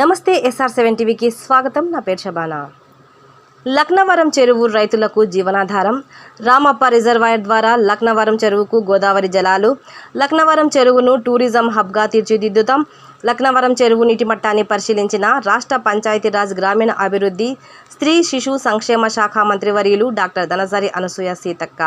నమస్తే SR seven టీవీకి స్వాగతం. నా పేరు షబానా. లక్నవరం చెరువు రైతులకు జీవనాధారం. రామప్ప రిజర్వాయర్ ద్వారా లక్నవరం చెరువుకు గోదావరి జలాలు. లక్నవరం చెరువును టూరిజం హబ్గా తీర్చిదిద్దుతాం. లక్నవరం చెరువు నీటి మట్టాన్ని పరిశీలించిన రాష్ట్ర పంచాయతీరాజ్ గ్రామీణ అభివృద్ధి స్త్రీ శిశు సంక్షేమ శాఖ మంత్రివర్యులు డాక్టర్ ధనసరి అనసూయ సీతక్క.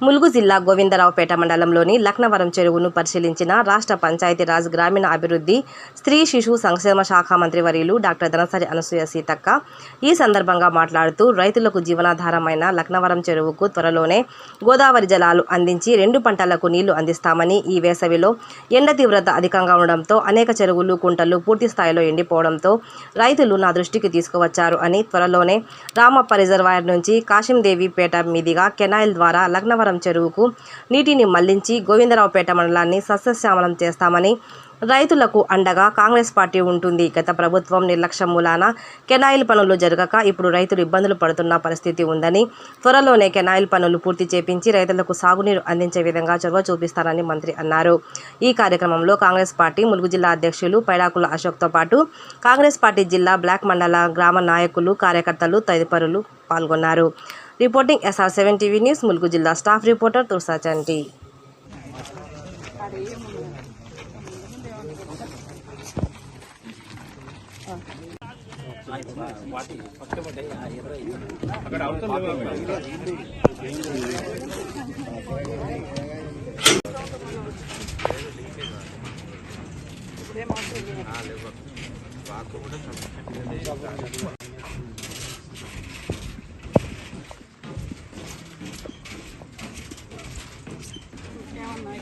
ములుగు జిల్లా గోవిందరావుపేట మండలంలోని లక్నవరం చెరువును పరిశీలించిన రాష్ట్ర పంచాయతీరాజ్ గ్రామీణ అభివృద్ధి స్త్రీ శిశు సంక్షేమ శాఖ మంత్రి వర్యులు డాక్టర్ ధనసరి అనసూయ సీతక్క ఈ సందర్భంగా మాట్లాడుతూ రైతులకు జీవనాధారమైన లక్నవరం చెరువుకు త్వరలోనే గోదావరి జలాలు అందించి రెండు పంటలకు నీళ్ళు అందిస్తామని ఈ వేసవిలో ఎండ తీవ్రత అధికంగా ఉండడంతో అనేక చెరువులు కుంటలు పూర్తి స్థాయిలో ఎండిపోవడంతో రైతులు నా దృష్టికి తీసుకువచ్చారు అని త్వరలోనే రామప్ప రిజర్వాయర్ నుంచి కాశీందేవిపేట మీదిగా కెనాయిల్ ద్వారా లగ్నవరం చెరువుకు నీటిని మళ్ళించి గోవిందరావుపేట మండలాన్ని సస్యశ్యామలం చేస్తామని రైతులకు అండగా కాంగ్రెస్ పార్టీ ఉంటుంది. గత ప్రభుత్వం నిర్లక్ష్యం మూలాన కెనాయిల్ పనులు జరగక ఇప్పుడు రైతులు ఇబ్బందులు పడుతున్న పరిస్థితి ఉందని త్వరలోనే కెనాయిల్ పనులు పూర్తి చేపించి రైతులకు సాగునీరు అందించే విధంగా చొరవ చూపిస్తారని మంత్రి అన్నారు. ఈ కార్యక్రమంలో కాంగ్రెస్ పార్టీ ములుగు జిల్లా అధ్యక్షులు పైడాకుల అశోక్తో పాటు కాంగ్రెస్ పార్టీ జిల్లా బ్లాక్ మండల గ్రామ నాయకులు కార్యకర్తలు తదితరులు పాల్గొన్నారు. Reporting SR seven TV news Mulugu జిల్లా స్టాఫ్ రిపోర్టర్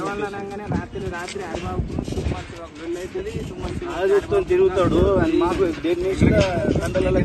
పిలవాలనగానే రాత్రి రాత్రి హరిబాబు సుమతి ఒక రెండు అవుతుంది. సుమతి ఆదిత్యం తిరుగుతాడు. అని మాకు దేని కండలలో